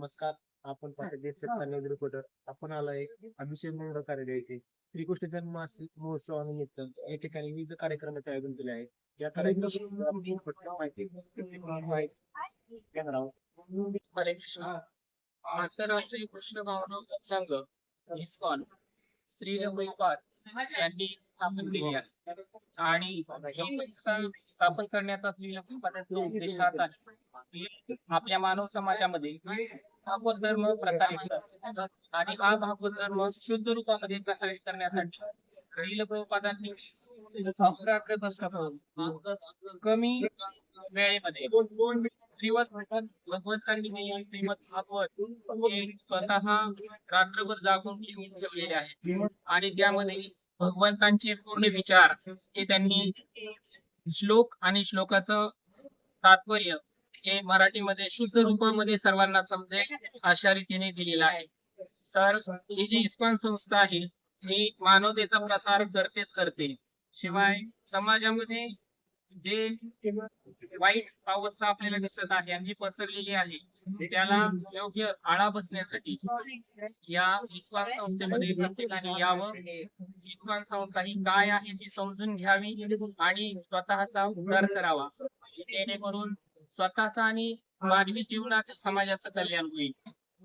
नमस्कार. आपण news reporter. आपण आलोय अभिषेक मंगळ कार्यालय येथे श्रीकृष्ण जन्म महोत्सवानिमित्त या ठिकाणी विविध कार्यक्रमाचे आयोजन केले आहे. या कृष्ण. आंतरराष्ट्रीय कृष्ण भावना संघ इस्कॉन श्री यांनी स्थापन केली आहे. आणि स्थापन करण्याचा आपल्या मानव समाजामध्ये हा धर्म प्रसारित आणि हा भागवत धर्म शुद्ध रूपामध्ये प्रसारित करण्यासाठी श्रील प्रभुपादांनी कमी वेळेमध्ये श्रीमद भगवंतांनी श्रीमद भागवत हे स्वतः रात्रभर जागून लिहून ठेवलेले आहे आणि त्यामध्ये भगवंतांचे पूर्ण विचार हे त्यांनी श्लोक आणि श्लोकाचं तात्पर्य हे मराठीमध्ये शुद्ध रूपामध्ये सर्वांना समजेल अशा रीतीने दिलेलं आहे. तर ही जी इस्कॉन संस्था आहे ही मानवतेचा प्रसार करतेच करते. शिवाय समाजामध्ये जे वाईट अवस्था आपल्याला दिसत आहे आणि जी पसरलेली आहे त्याला योग्य आळा बसण्यासाठी या विश्वास संस्थेमध्ये प्रत्येकाने यावं. विश्वास संस्था ही काय आहे ती समजून घ्यावी आणि स्वतःचा उद्धार करावा. जेणेकरून स्वतःचा आणि मानवी जीवनाचं समाजाचं कल्याण होईल.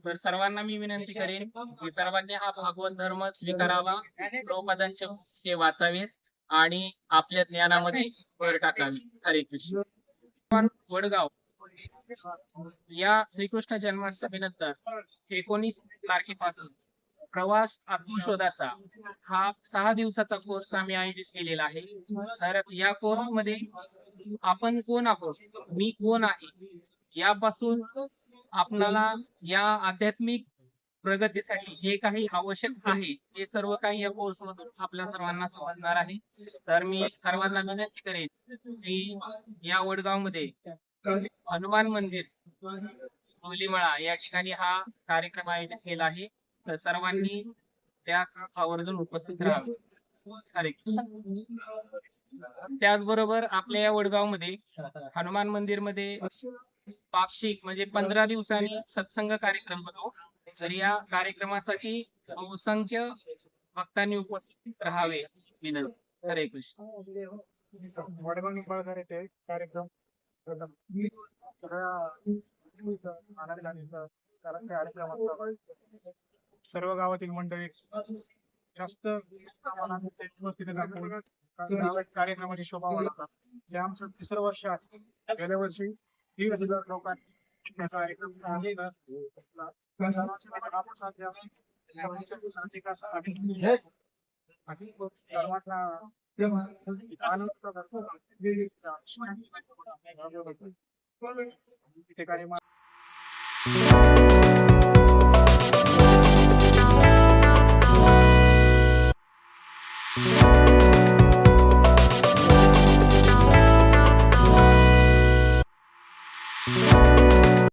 तर सर्वांना मी विनंती करेन की सर्वांनी हा भागवत धर्म स्वीकारावा प्रभुपादांचे से वाचावेत आणि आपल्या ज्ञानामध्ये भर टाकावी. हरे कृष्ण. वडगाव या श्रीकृष्ण जन्माष्टमीनंतर एकोणीस तारखेपासून प्रवास आत्मशोधाचा हा सहा दिवसाचा कोर्स आम्ही आयोजित केलेला आहे. तर या कोर्समध्ये आपण कोण आहोत? मी कोण आहे? यापासून आपणाला या आध्यात्मिक प्रगतीसाठी जे काही आवश्यक आहे ते सर्व काही या कोर्स मधून आपल्या सर्वांना समजणार आहे. तर मी सर्वांना विनंती करेन की या वडगावमध्ये हनुमान मंदिर मुलीमळा या ठिकाणी हा कार्यक्रम आयोजित केला आहे. तर सर्वांनी त्या आवर्जून उपस्थित राहावे. त्याचबरोबर आपल्या या वडगावमध्ये हनुमान मंदिरमध्ये पाक्षिक म्हणजे पंधरा दिवसांनी सत्संग कार्यक्रम होतो. तर या कार्यक्रमासाठी बहुसंख्य भक्तांनी उपस्थित राहावे. विनंती. हरे कृष्ण. वडगाव निंबाळकर येथे कार्यक्रम सगळ्या सर्व गावातील मंडळी जास्त कार्यक्रमाची शोभा वाढवतात. जे आमचं तिसरं वर्ष आहे. गेल्या वर्षी दीड हजार लोकांनी कार्यक्रम आणि ठिकाणी